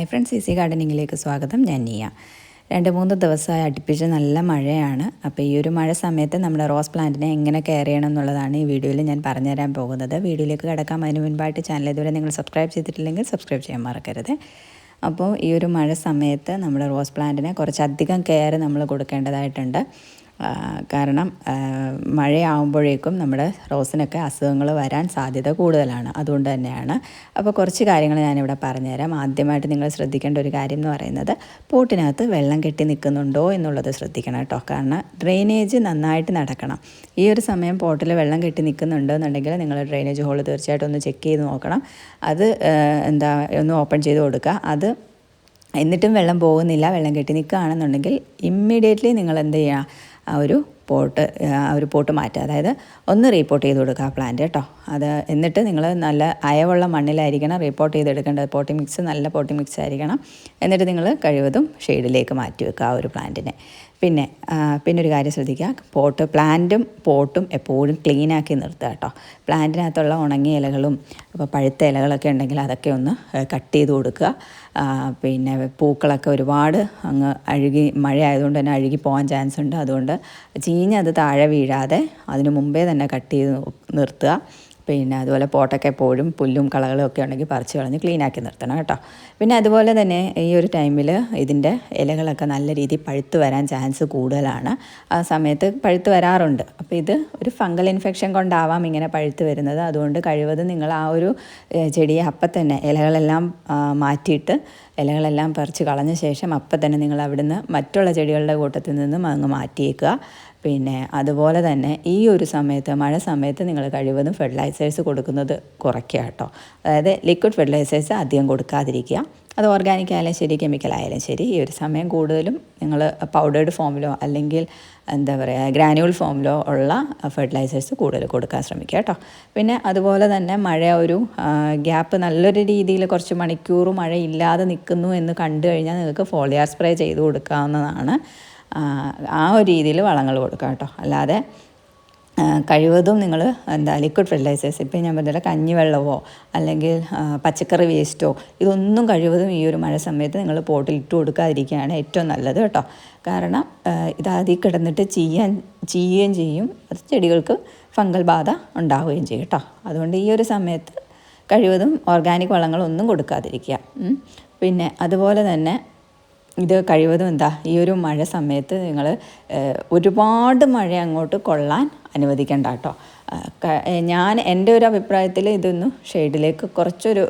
Hi friends easy ഗാർഡനിങ്ങിലേക്ക് സ്വാഗതം. ഞാൻ നീയ. രണ്ട് മൂന്ന് ദിവസമായി അടുപ്പിച്ച് നല്ല മഴയാണ്. അപ്പോൾ ഈ ഒരു മഴ സമയത്ത് നമ്മുടെ റോസ് പ്ലാന്റിനെ എങ്ങനെ കെയർ ചെയ്യണം എന്നുള്ളതാണ് ഈ വീഡിയോയിൽ ഞാൻ പറഞ്ഞുതരാൻ പോകുന്നത്. വീഡിയോയിലേക്ക് കിടക്കാം. അതിന് മുൻപായിട്ട് ചാനൽ ഇതുവരെ നിങ്ങൾ സബ്സ്ക്രൈബ് ചെയ്തിട്ടില്ലെങ്കിൽ സബ്സ്ക്രൈബ് ചെയ്യാൻ മറക്കരുത്. അപ്പോൾ ഈ ഒരു മഴ സമയത്ത് നമ്മുടെ റോസ് പ്ലാന്റിനെ കുറച്ചധികം കെയർ നമ്മൾ കൊടുക്കേണ്ടതായിട്ടുണ്ട്. കാരണം മഴയാവുമ്പോഴേക്കും നമ്മുടെ റോസിനൊക്കെ അസുഖങ്ങൾ വരാൻ സാധ്യത കൂടുതലാണ്. അതുകൊണ്ട് തന്നെയാണ്. അപ്പോൾ കുറച്ച് കാര്യങ്ങൾ ഞാനിവിടെ പറഞ്ഞുതരാം. ആദ്യമായിട്ട് നിങ്ങൾ ശ്രദ്ധിക്കേണ്ട ഒരു കാര്യം എന്ന് പറയുന്നത് പോട്ടിനകത്ത് വെള്ളം കെട്ടി നിൽക്കുന്നുണ്ടോ എന്നുള്ളത് ശ്രദ്ധിക്കണം കേട്ടോ. കാരണം ഡ്രെയിനേജ് നന്നായിട്ട് നടക്കണം. ഈ ഒരു സമയം പോട്ടിൽ വെള്ളം കെട്ടി നിൽക്കുന്നുണ്ടോ എന്നുണ്ടെങ്കിൽ നിങ്ങൾ ഡ്രെയിനേജ് ഹോൾ തീർച്ചയായിട്ടും ഒന്ന് ചെക്ക് ചെയ്ത് നോക്കണം. അത് എന്താ ഒന്ന് ഓപ്പൺ ചെയ്ത് കൊടുക്കുക. അത് എന്നിട്ടും വെള്ളം പോകുന്നില്ല വെള്ളം കെട്ടി നിൽക്കുകയാണെന്നുണ്ടെങ്കിൽ ഇമ്മീഡിയറ്റ്ലി നിങ്ങൾ എന്ത് ചെയ്യുക? ആ ഒരു പോട്ട് ആ ഒരു പോട്ട് മാറ്റുക അതായത് ഒന്ന് റീപ്പോർട്ട് ചെയ്ത് കൊടുക്കുക ആ പ്ലാന്റ് കേട്ടോ അത് എന്നിട്ട് നിങ്ങൾ നല്ല അയവുള്ള മണ്ണിലായിരിക്കണം റീപ്പോർട്ട് ചെയ്തെടുക്കേണ്ടത്. പോട്ടി മിക്സ് നല്ല പോട്ടി മിക്സ് ആയിരിക്കണം. എന്നിട്ട് നിങ്ങൾ കഴിവതും ഷെയ്ഡിലേക്ക് മാറ്റി വെക്കുക ആ ഒരു പ്ലാന്റിനെ പിന്നെ പിന്നെ ഒരു കാര്യം ശ്രദ്ധിക്കുക. പോട്ട് പ്ലാന്റും പോട്ടും എപ്പോഴും ക്ലീനാക്കി നിർത്തുക കേട്ടോ പ്ലാന്റിനകത്തുള്ള ഉണങ്ങിയ ഇലകളും അപ്പോൾ പഴുത്ത ഇലകളൊക്കെ ഉണ്ടെങ്കിൽ അതൊക്കെ ഒന്ന് കട്ട് ചെയ്ത് കൊടുക്കുക. പിന്നെ പൂക്കളൊക്കെ ഒരുപാട് അങ്ങ് അഴുകി മഴ ആയതുകൊണ്ട് തന്നെ അഴുകി പോകാൻ ചാൻസ് ഉണ്ട്. അതുകൊണ്ട് ചീഞ്ഞത് താഴെ വീഴാതെ അതിന് മുമ്പേ തന്നെ കട്ട് ചെയ്ത് നിർത്തുക. പിന്നെ അതുപോലെ പോട്ടൊക്കെ എപ്പോഴും പുല്ലും കളകളും ഒക്കെ ഉണ്ടെങ്കിൽ പറിച്ച് കളഞ്ഞ് ക്ലീനാക്കി നിർത്തണം കേട്ടോ. പിന്നെ അതുപോലെ തന്നെ ഈ ഒരു ടൈമിൽ ഇതിന്റെ ഇലകളൊക്കെ നല്ല രീതിയിൽ പഴുത്ത് വരാൻ ചാൻസ് കൂടുതലാണ്. ആ സമയത്ത് പഴുത്ത് വരാറുണ്ട്. അപ്പോൾ ഇത് ഒരു ഫംഗൽ ഇൻഫെക്ഷൻ കൊണ്ടാവാം ഇങ്ങനെ പഴുത്ത് വരുന്നത്. അതുകൊണ്ട് കഴിവതും നിങ്ങൾ ആ ഒരു ചെടിയെ അപ്പം തന്നെ ഇലകളെല്ലാം മാറ്റിയിട്ട് ഇലകളെല്ലാം പറിച്ച് കളഞ്ഞ ശേഷം അപ്പം തന്നെ നിങ്ങൾ അവിടുന്ന് മറ്റുള്ള ചെടികളുടെ കൂട്ടത്തിൽ നിന്നും അങ്ങ് മാറ്റിയേക്കുക. പിന്നെ അതുപോലെ തന്നെ ഈ ഒരു സമയത്ത് മഴ സമയത്ത് നിങ്ങൾ കഴിവതും ഫെർട്ടിലൈസേഴ്സ് കൊടുക്കുന്നത് കുറയ്ക്കുക കേട്ടോ. അതായത് ലിക്വിഡ് ഫെർട്ടിലൈസേഴ്സ് അധികം കൊടുക്കാതിരിക്കുക. അത് ഓർഗാനിക് ആയാലും ശരി കെമിക്കൽ ആയാലും ശരി. ഈ ഒരു സമയം കൂടുതലും നിങ്ങൾ പൗഡേർഡ് ഫോമിലോ അല്ലെങ്കിൽ എന്താ പറയുക ഗ്രാനുവൽ ഫോമിലോ ഉള്ള ഫെർട്ടിലൈസേഴ്സ് കൂടുതൽ കൊടുക്കാൻ ശ്രമിക്കുക കേട്ടോ. പിന്നെ അതുപോലെ തന്നെ മഴ ഒരു ഗ്യാപ്പ് നല്ലൊരു രീതിയിൽ കുറച്ച് മണിക്കൂർ മഴ ഇല്ലാതെ നിൽക്കുന്നു എന്ന് കണ്ടു കഴിഞ്ഞാൽ നിങ്ങൾക്ക് ഫോളിയാർ സ്പ്രേ ചെയ്ത് കൊടുക്കാവുന്നതാണ്. ആ ഒരു രീതിയിൽ വളങ്ങൾ കൊടുക്കുക കേട്ടോ. അല്ലാതെ കഴിവതും നിങ്ങൾ എന്താ ലിക്വിഡ് ഫെർട്ടിലൈസേഴ്സ് ഇപ്പം ഞാൻ പറഞ്ഞില്ല കഞ്ഞിവെള്ളമോ അല്ലെങ്കിൽ പച്ചക്കറി വേസ്റ്റോ ഇതൊന്നും കഴിവതും ഈ ഒരു മഴ സമയത്ത് നിങ്ങൾ പോട്ടിൽ ഇട്ട് കൊടുക്കാതിരിക്കുകയാണ് ഏറ്റവും നല്ലത് കേട്ടോ. കാരണം ഇത് അതിൽ കിടന്നിട്ട് ചെയ്യാൻ ചെയ്യുകയും ചെയ്യും. അത് ചെടികൾക്ക് ഫംഗൽ ബാധ ഉണ്ടാവുകയും ചെയ്യും കേട്ടോ. അതുകൊണ്ട് ഈ ഒരു സമയത്ത് കഴിവതും ഓർഗാനിക് വളങ്ങളൊന്നും കൊടുക്കാതിരിക്കുക. പിന്നെ അതുപോലെ തന്നെ ഇത് കഴിവതും എന്താ ഈ ഒരു മഴ സമയത്ത് നിങ്ങൾ ഒരുപാട് മഴ അങ്ങോട്ട് കൊള്ളാൻ അനുവദിക്കേണ്ട കേട്ടോ. ഞാൻ എന്റെ ഒരു അഭിപ്രായത്തിൽ ഇതൊന്ന് ഷെയ്ഡിലേക്ക് കുറച്ചൊരു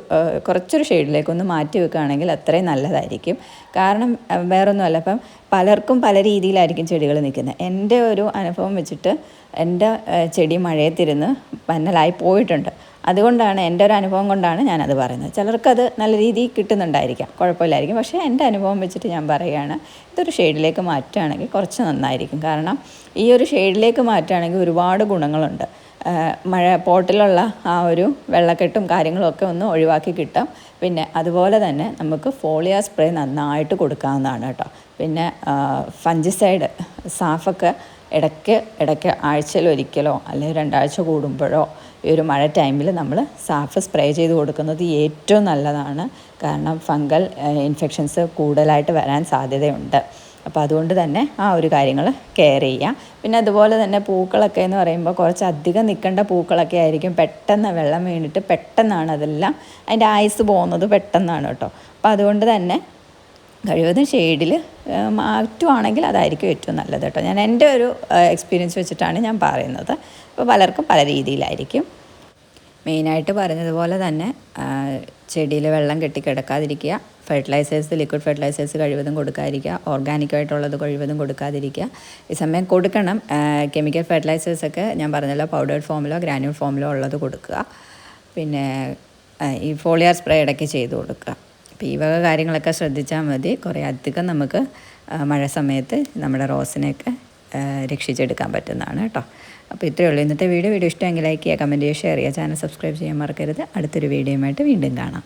കുറച്ചൊരു ഷെയ്ഡിലേക്ക് ഒന്ന് മാറ്റി വെക്കുകയാണെങ്കിൽ അത്രയും നല്ലതായിരിക്കും. കാരണം വേറൊന്നുമല്ല അപ്പം പലർക്കും പല രീതിയിലായിരിക്കും ചെടികൾ നിൽക്കുന്നത്. എന്റെ ഒരു അനുഭവം വെച്ചിട്ട് എന്റെ ചെടി മഴയത്തിരുന്ന് പന്നലായി പോയിട്ടുണ്ട്. അതുകൊണ്ടാണ് എന്റെ ഒരു അനുഭവം കൊണ്ടാണ് ഞാനത് പറയുന്നത്. ചിലർക്കത് നല്ല രീതിയിൽ കിട്ടുന്നുണ്ടായിരിക്കാം. കുഴപ്പമില്ലായിരിക്കും. പക്ഷേ എന്റെ അനുഭവം വെച്ചിട്ട് ഞാൻ പറയുകയാണ് ഇതൊരു ഷെയ്ഡിലേക്ക് മാറ്റുകയാണെങ്കിൽ കുറച്ച് നന്നായിരിക്കും. കാരണം ഈ ഒരു ഷെയ്ഡിലേക്ക് മാറ്റുകയാണെങ്കിൽ ഒരുപാട് ഗുണങ്ങളുണ്ട്. മഴ പോട്ടിലുള്ള ആ ഒരു വെള്ളക്കെട്ടും കാര്യങ്ങളും ഒക്കെ ഒന്ന് ഒഴിവാക്കി കിട്ടാം. പിന്നെ അതുപോലെ തന്നെ നമുക്ക് ഫോളിയ സ്പ്രേ നന്നായിട്ട് കൊടുക്കാവുന്നതാണ് കേട്ടോ. പിന്നെ ഫഞ്ചിസൈഡ് സാഫൊക്കെ ഇടയ്ക്ക് ഇടയ്ക്ക് ആഴ്ചയിൽ ഒരിക്കലോ അല്ലെങ്കിൽ രണ്ടാഴ്ച കൂടുമ്പോഴോ ഈ ഒരു മഴ ടൈമിൽ നമ്മൾ സാഫ് സ്പ്രേ ചെയ്ത് കൊടുക്കുന്നത് ഏറ്റവും നല്ലതാണ്. കാരണം ഫംഗൽ ഇൻഫെക്ഷൻസ് കൂടുതലായിട്ട് വരാൻ സാധ്യതയുണ്ട്. അപ്പോൾ അതുകൊണ്ട് തന്നെ ആ ഒരു കാര്യങ്ങൾ കെയർ ചെയ്യുക പിന്നെ അതുപോലെ തന്നെ പൂക്കളൊക്കെ എന്ന് പറയുമ്പോൾ കുറച്ച് അധികം നിൽക്കേണ്ട പൂക്കളൊക്കെ ആയിരിക്കും. പെട്ടെന്ന് വെള്ളം വീണിട്ട് പെട്ടെന്നാണ് അതെല്ലാം അതിന്റെ ആയുസ് പോകുന്നത് പെട്ടെന്നാണ് കേട്ടോ. അപ്പോൾ അതുകൊണ്ട് തന്നെ കഴിവതും ഷെയ്ഡിൽ മാറ്റുവാണെങ്കിൽ അതായിരിക്കും ഏറ്റവും നല്ലത് കേട്ടോ. ഞാൻ എന്റെ ഒരു എക്സ്പീരിയൻസ് വെച്ചിട്ടാണ് ഞാൻ പറയുന്നത്. അപ്പോൾ പലർക്കും പല രീതിയിലായിരിക്കും. മെയിനായിട്ട് പറഞ്ഞതുപോലെ തന്നെ ചെടിയിൽ വെള്ളം കെട്ടിക്കിടക്കാതിരിക്കുക ഫെർട്ടിലൈസേഴ്സ് ലിക്വിഡ് ഫെർട്ടിലൈസേഴ്സ് കഴിവതും കൊടുക്കാതിരിക്കുക ഓർഗാനിക്കായിട്ടുള്ളത് കഴിവതും കൊടുക്കാതിരിക്കുക. ഈ സമയം കൊടുക്കണം കെമിക്കൽ ഫെർട്ടിലൈസേഴ്സൊക്കെ ഞാൻ പറഞ്ഞല്ലോ പൗഡേർഡ് ഫോമിലോ ഗ്രാനുവൽ ഫോമിലോ ഉള്ളത് കൊടുക്കുക. പിന്നെ ഈ ഫോളിയർ സ്പ്രേ ഇടയ്ക്ക് ചെയ്ത് കൊടുക്കുക. അപ്പോൾ ഈ വക കാര്യങ്ങളൊക്കെ ശ്രദ്ധിച്ചാൽ മതി. കുറേ അധികം നമുക്ക് മഴ സമയത്ത് നമ്മുടെ റോസിനെയൊക്കെ രക്ഷിച്ചെടുക്കാൻ പറ്റുന്നതാണ് കേട്ടോ. അപ്പോൾ ഇത്രയേ ഉള്ളൂ. ഇന്നത്തെ വീഡിയോ വീഡിയോ ഇഷ്ടമെങ്കിൽ ലൈക്ക് ചെയ്യുക കമന്റ് ചെയ്യുക ഷെയർ ചെയ്യുക ചാനൽ സബ്സ്ക്രൈബ് ചെയ്യാൻ മറക്കരുത്. അടുത്തൊരു വീഡിയോയുമായിട്ട് വീണ്ടും കാണാം.